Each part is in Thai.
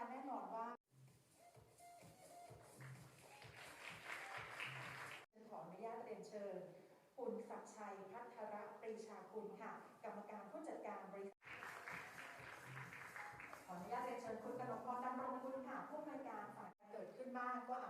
นะคะแน่นอนว่าขออนุญาตเรียนเชิญคุณศักชัยพัทรปรีชาคุณค่ะ กรรมการผู้จัดการบริษัทขออนุญาตเรียนเชิญคุณกนกพรดำรงคุณค่ะผู้อำนวยการฝ่ายเกิดขึ้นบ้างก็อา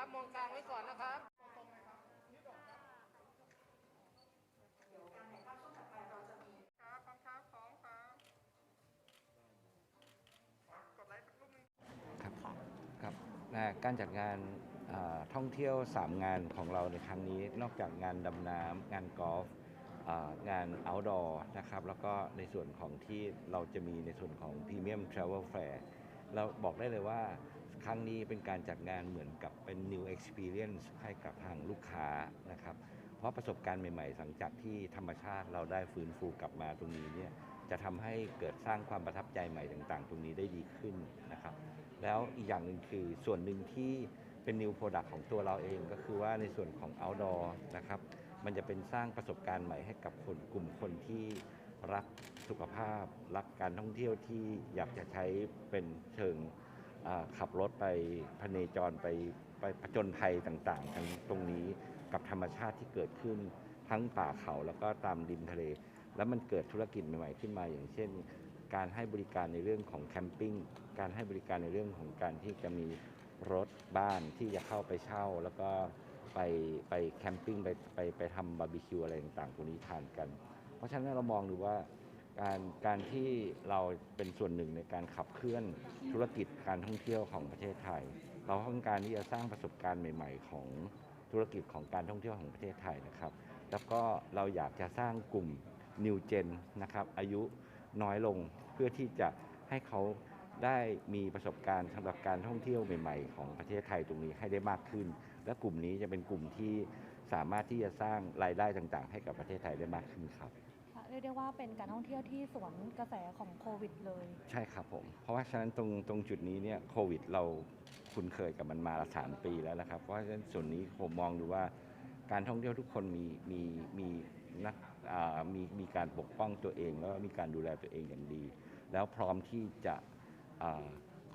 นุญาตครับ มองกลางไว้ก่อนนะครับเดี๋ยวการถ่ายภาพช่วงถัดไปเราจะมีครับพร้อมครับพร้อมครับกดไลค์สักรูปนึงครับครับนะการจัดงานท่องเที่ยว 3 งานของเราในครั้งนี้ นอกจากงานดำน้ำงานกอล์ฟอ่างาน outdoor นะครับ แล้วก็ในส่วนของที่เราจะมีในส่วนของ Premium Travel Fair เราบอกได้เลยว่า ครั้งนี้เป็นการจัดงานเหมือนกับเป็น new experience ให้กับทางลูกค้านะครับ เพราะประสบการณ์ใหม่ๆหลังจากที่ธรรมชาติเราได้ฟื้นฟูกลับมาตรงนี้เนี่ยจะทำให้เกิดสร้างความประทับใจใหม่ต่างๆ ตรงนี้ได้ดีขึ้นนะครับ แล้วอีกอย่างหนึ่งคือส่วนหนึ่งที่เป็น new product ของตัวเราเองก็คือว่าในส่วนของ outdoor นะครับมันจะเป็นสร้างประสบการณ์ใหม่ให้กับคนกลุ่มคนที่รักสุขภาพ รักการท่องเที่ยวที่อยากจะใช้เป็นเชิง ขับรถไปพเนจรไปไปผจญภัยต่างๆทั้งตรงนี้กับธรรมชาติที่เกิดขึ้นทั้งป่าเขาแล้วก็ตามริมทะเล แล้วมันเกิดธุรกิจใหม่ๆขึ้นมา อย่างเช่น การให้บริการในเรื่องของแคมปิ้งการให้บริการในเรื่องของการที่จะมีรถบ้านที่จะเข้าไปเช่า แล้วก็ไปไปแคมปิ้งไปไปไปทำบาร์บีคิวอะไรต่างๆตรงนี้ทานกัน เพราะฉะนั้นเรามองดูว่า การการที่เราเป็นส่วนหนึ่งในการขับเคลื่อนธุรกิจการท่องเที่ยวของประเทศไทย เราต้องการที่จะสร้างประสบการณ์ใหม่ ๆ ของธุรกิจของการท่องเที่ยวของประเทศไทยนะครับ แล้วก็เราอยากจะสร้างกลุ่ม New Gen นะครับอายุน้อยลงเพื่อที่จะให้เขาได้มีประสบการณ์สำหรับการท่องเที่ยวใหม่ ๆ ของประเทศไทยตรงนี้ให้ได้มากขึ้น และกลุ่มนี้จะเป็นกลุ่มที่สามารถที่จะสร้างรายได้ต่างๆ ให้กับประเทศไทยได้มากขึ้นครับ เรียกได้ว่าเป็นการท่องเที่ยวที่สวนกระแสของโควิดเลยใช่ครับผม เพราะว่าฉะนั้นตรงตรงจุดนี้เนี่ยโควิดเราคุ้นเคยกับมันมาสามปีแล้วนะครับ เพราะฉะนั้นส่วนนี้ผมมองดูว่า การท่องเที่ยวทุกคนมีมีมีนักอ่ามีมีการปกป้องตัวเอง แล้วก็มีการดูแลตัวเองอย่างดี แล้วพร้อมที่จะ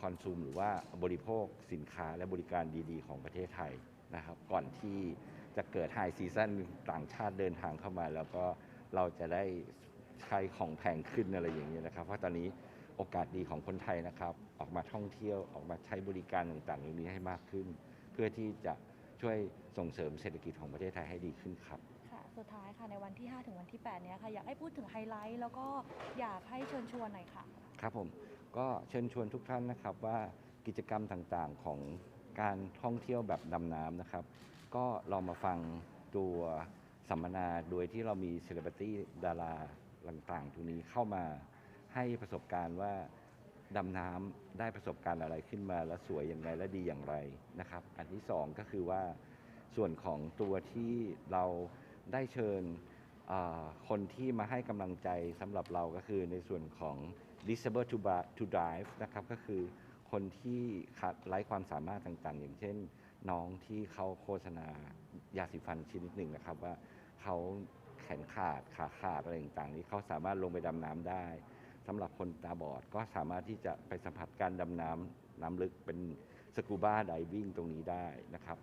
คอนซูมหรือว่าบริโภคสินค้าและบริการดีๆ ของประเทศไทยนะครับ ก่อนที่จะเกิดไฮซีซันต่างชาติเดินทางเข้ามาแล้วก็ เราจะได้ใช้ของแพงขึ้นอะไรอย่างนี้ยนะครับ เพราะตอนนี้โอกาสดีของคนไทยนะครับ ออกมาท่องเที่ยวออกมาใช้บริการต่างๆเหล่านี้ให้มากขึ้น เพื่อที่จะชช่วยส่งเสริมเศรษฐกิจของประเทศไทยให้ดีขึ้นครับค่ะสุดท้ายค่ะในวันที่ 5 ถึงวันที่8เนี้ยค่ะอยากให้พูดถึงไฮไลท์แล้วก็อยากให้เชิญชวนหน่อยค่ะ ครับผมก็เชิญชวนทุกท่านนะครับว่ากิจกรรมต่างๆของการท่องเที่ยวแบบดำน้ำนะครับ ก็ลองมาฟังตัว สัมมนาโดยที่เรามีเซเลบริตี้ดาราต่างๆตรงนี้เข้ามาให้ประสบการณ์ว่าดำน้ำได้ประสบการณ์อะไรขึ้นมาและสวยอย่างไรและดีอย่างไรนะครับ อันที่สองก็คือว่าส่วนของตัวที่เราได้เชิญคนที่มาให้กำลังใจสำหรับเราก็คือในส่วนของ disable to, Ba- to drive นะครับก็คือคนที่ขาดไร้ความสามารถต่างๆ อย่างเช่นน้องที่เขาโฆษณายาสีฟันชนิดหนึ่งนะครับว่า เขาแขนขาดขาขาดอะไรต่างๆ นี้เขาสามารถลงไปดำน้ำได้สำหรับคนตาบอดก็สามารถที่จะไปสัมผัสการดำน้ำน้ำลึกเป็นสกูบ้าไดวิ่งตรงนี้ได้นะครับ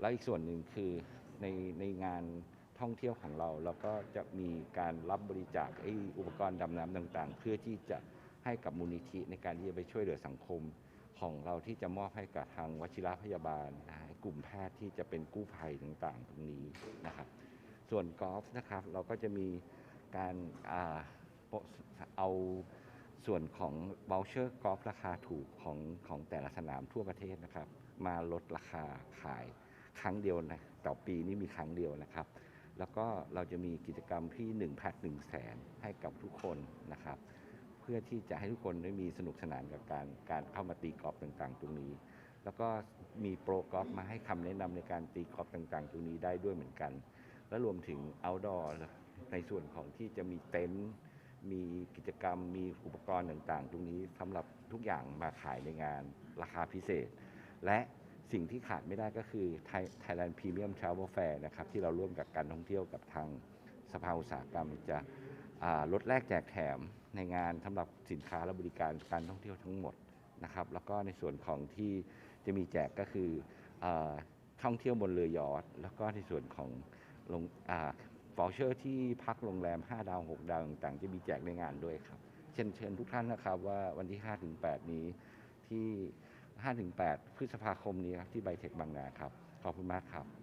แล้วอีกส่วนหนึ่งคือในในงานท่องเที่ยวของเราเราก็จะมีการรับบริจาคไอ้อุปกรณ์ดำน้ำต่างๆ เพื่อที่จะให้กับมูลนิธิในการที่จะไปช่วยเหลือสังคมของเราที่จะมอบให้กับทางวชิรพยาบาลกลุ่มแพทย์ที่จะเป็นกู้ภัยต่างๆ ตรงนี้นะครับ ส่วนกอล์ฟนะครับเราก็จะมีการอเอาส่วนของ v o u c h e r กอล์ฟราคาถูกของของแต่ละสนามทั่วประเทศนะครับ มาลดราคาขายครั้งเดียวนะต่อปีนี่มีครั้งเดียวนะครับ แล้วก็เราจะมีกิจกรรมที่1แพ็ค1แสนให้กับทุกคนนะครับ เพื่อที่จะให้ทุกคนได้มีสนุกสนานกับการการเข้ามาตีกอล์ฟต่างๆ ตรงนี้ แล้วก็มีโปรกอล์ฟมาให้คำแนะนำในการตีกอล์ฟต่างๆ ตรงนี้ได้ด้วยเหมือนกัน และรวมถึง outdoor ในส่วนของที่จะมีเต็นท์มีกิจกรรม มีอุปกรณ์ต่างๆ ตรงนี้สำหรับทุกอย่างมาขายในงานราคาพิเศษ และสิ่งที่ขาดไม่ได้ก็คือ Thai- Thailand Premium Travel Fair นะครับที่เราร่วมกับการท่องเที่ยวกับทางสภาอุตสาหกรรมจะลดแลกแจกแถมในงานสำหรับสินค้าและบริการการท่องเที่ยวทั้งหมดนะครับ แล้วก็ในส่วนของที่จะมีแจกก็คืออท่องเที่ยวบนเรือยอชต์แล้วก็ในส่วนของ ลงฟอเชอร์ที่พักโรงแรม 5 ดาว 6 ดาวต่างๆจะมีแจกในงานด้วยครับ เชิญเชิญทุกท่านนะครับว่าวันที่5-8นี้ที่5-8พฤษภาคมนี้ครับที่ไบเทคบางนาครับ ขอบคุณมากครับ